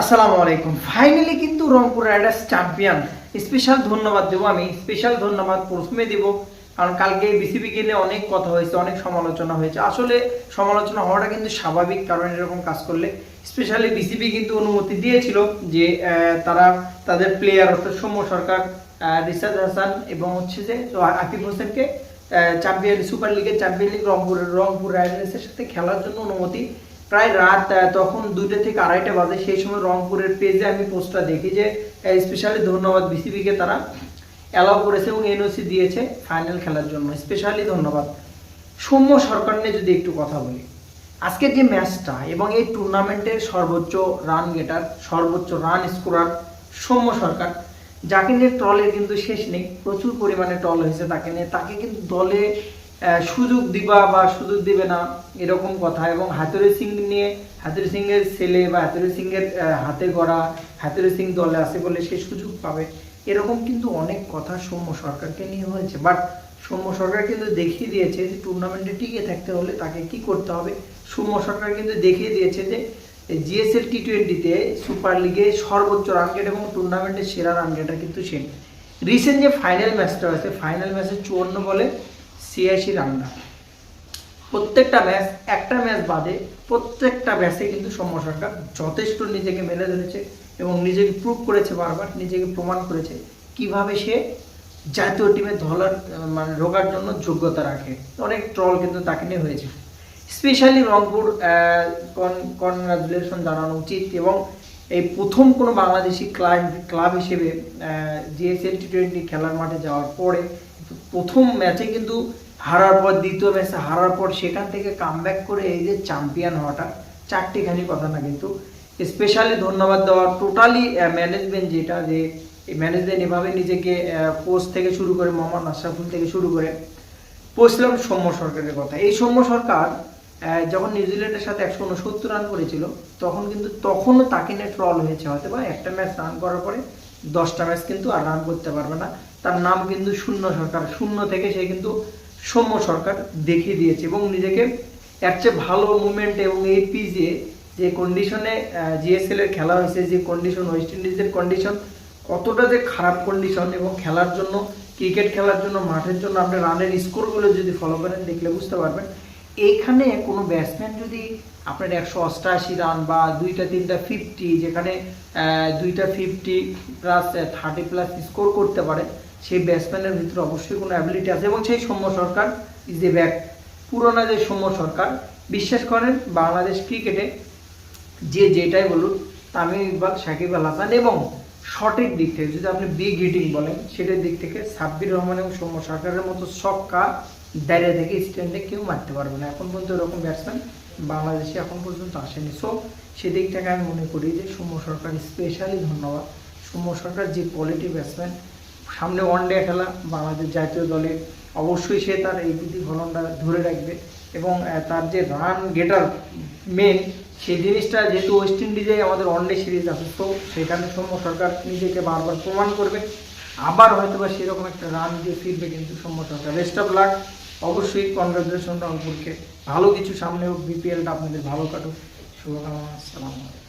আসসালামু আলাইকুম। ফাইনালি কিন্তু রংপুর রাইডার্স চ্যাম্পিয়ন স্পেশাল ধন্যবাদ দেবো আমি। স্পেশাল ধন্যবাদ প্রথমে দেবো। কারণ কালকে বিসিবি গেলে অনেক কথা হয়েছে, অনেক সমালোচনা হয়েছে। আসলে সমালোচনা হওয়াটা কিন্তু স্বাভাবিক কারণ এরকম কাজ করলে। স্পেশালি বিসিবি কিন্তু অনুমতি দিয়েছিল যে তারা তাদের প্লেয়ার অর্থাৎ সৌম্য সরকার রিসাদ হাসান এবং হচ্ছে যে আকিব হোসেনকে চ্যাম্পিয়ন সুপার লিগের চ্যাম্পিয়ন লিগ রংপুরের রংপুর রাইডার্সের সাথে খেলার জন্য অনুমতি প্রায় রাত তখন দুইটা থেকে আড়াইটা বাজে। সেই সময় রংপুরের পেজে আমি পোস্টটা দেখি যে স্পেশালি ধন্যবাদ বিসিবিকে তারা অ্যালাউ করেছে এবং এনওসি দিয়েছে ফাইনাল খেলার জন্য। স্পেশালি ধন্যবাদ। সৌম্য সরকার নিয়ে যদি একটু কথা বলি। আজকের যে ম্যাচটা এবং এই টুর্নামেন্টের সর্বোচ্চ রান গেটার সর্বোচ্চ রান স্কোরার সৌম্য সরকার, যাকে নিয়ে ট্রলের কিন্তু শেষ নেই, প্রচুর পরিমাণে ট্রল হয়েছে তাকে নিয়ে। তাকে কিন্তু দলে সুযোগ দিবা বা সুযোগ দিবে না, এরকম কথা। এবং হাতুরি সিং নিয়ে হাতুরি সিং এর ছেলে বা হাতুরি সিং এর হাতে গড়া হাতুরি সিং দলে আছে বলে সে সুযোগ পাবে। এরকম কিন্তু অনেক কথা সৌম্য সরকারকে নিয়ে হয়েছে। বাট সৌম্য সরকার কিন্তু দেখিয়ে দিয়েছে যে টুর্নামেন্টে টিকে থাকতে হলে তাকে কি করতে হবে? সৌম্য সরকার কিন্তু দেখিয়ে দিয়েছে যে জিএসএল টি টোয়েন্টিতে সুপার লিগে সর্বোচ্চ রান গেট এবং টুর্নামেন্টের সেরা রান কিন্তু সে রিসেন্ট যে ফাইনাল ম্যাচটা হয়েছে ফাইনাল ম্যাচে চুয়ান্ন বলে ছিয়াশি রানটা প্রত্যেকটা ম্যাচ, একটা ম্যাচ বাদে প্রত্যেকটা ম্যাচে কিন্তু সৌম্য সরকার যথেষ্ট নিজেকে মেলে ধরেছে এবং নিজেকে প্রুভ করেছে বারবার, নিজেকে প্রমাণ করেছে কীভাবে সে জাতীয় টিমে ধলার মানে ঢোকার জন্য যোগ্যতা রাখে। অনেক ট্রল কিন্তু তাকে নিয়ে হয়েছে। স্পেশালি রংপুর কনগ্রাচুলেশন জানানো উচিত এবং এই প্রথম কোনো বাংলাদেশি ক্লাব ক্লাব হিসেবে জিএসএল টি টোয়েন্টি খেলার মাঠে যাওয়ার পরে প্রথম ম্যাচে কিন্তু হারার পর, দ্বিতীয় ম্যাচে হারার পর সেখান থেকে কামব্যাক করে এই যে চ্যাম্পিয়ন হওয়াটা চারটিখানি কথা না কিন্তু স্পেশালি ধন্যবাদ দেওয়ার টোটালি ম্যানেজমেন্ট যেটা যে ম্যানেজমেন্ট এভাবে নিজেকে কোচ থেকে শুরু করে, মোহাম্মদ আশরাফুল থেকে শুরু করে পৌঁছলাম সৌম্য সরকারের কথা। এই সৌম্য সরকার যখন নিউজিল্যান্ডের সাথে একশো উনসত্তর রান করেছিল, তখন কিন্তু তখনও তাকে নিয়ে ট্রল হয়েছে। হয়তো বা একটা ম্যাচ রান করার পরে দশটা ম্যাচ কিন্তু আর রান করতে পারবে না। তার নাম কিন্তু শূন্য সরকার। শূন্য থেকে সে কিন্তু সৌম্য সরকার দেখিয়ে দিয়েছে এবং নিজেকে এর চেয়ে ভালো মুভমেন্ট এবং এই পিজে যে কন্ডিশনে জিএসএল এর খেলা হয়েছে, যে কন্ডিশন ওয়েস্ট ইন্ডিজের কন্ডিশন কতটা যে খারাপ কন্ডিশন এবং খেলার জন্য ক্রিকেট খেলার জন্য, মাঠের জন্য আপনি রানের স্কোরগুলো যদি ফলো করেন, দেখলে বুঝতে পারবেন এইখানে কোনো ব্যাটসম্যান যদি আপনার একশো অষ্টআশি রান বা দুইটা, তিনটা ফিফটি যেখানে দুইটা fifty plus thirty plus score করতে পারে, সেই ব্যাটসম্যানের ভিতরে অবশ্যই কোনো অ্যাবিলিটি আছে এবং সেই Soumya Sarkar is a back পুরোনো যে সৌম্য সরকার, বিশ্বাস করেন বাংলাদেশ ক্রিকেটে যে যেটাই বলুন তামিম ইকবাল, সাকিব আল হাসান এবং সঠিক দিক থেকে যদি আপনি বিগ হিটিং বলেন, সেটার দিক থেকে সাব্বির রহমান এবং সৌম্য সরকারের মতো ছক্কা দাঁড়িয়ে থেকে স্ট্যান্ডে কেউ মারতে পারবে না। এখন পর্যন্ত এরকম ব্যাটসম্যান বাংলাদেশে এখন পর্যন্ত আসেনি। সো সেদিক থেকে আমি মনে করি যে সৌম্য সরকার স্পেশালি ধন্যবাদ। সৌম্য সরকার যে কোয়ালিটি ব্যাটসম্যান সামনে ওয়ান ডে খেলা, বাংলাদেশ জাতীয় দলে অবশ্যই সে তার এই প্রতি ফলনটা ধরে রাখবে এবং তার যে রান গেটার মেন সেই জিনিসটা যেহেতু ওয়েস্ট ইন্ডিজে আমাদের ওয়ানডে সিরিজ আছে তো সেখানে সৌম্য সরকার নিজেকে বারবার প্রমাণ করবে। আবার হয়তো বা সেরকম একটা রান দিয়ে ফিরবে কিন্তু Soumya Sarkar. Best of luck অবশ্যই কনগ্রাচুলেশন রংপুরকে। ভালো কিছু সামনে হোক বিপিএলটা আপনাদের ভালো কাটুক। শুভকামনা আসসালামু আলাইকুম।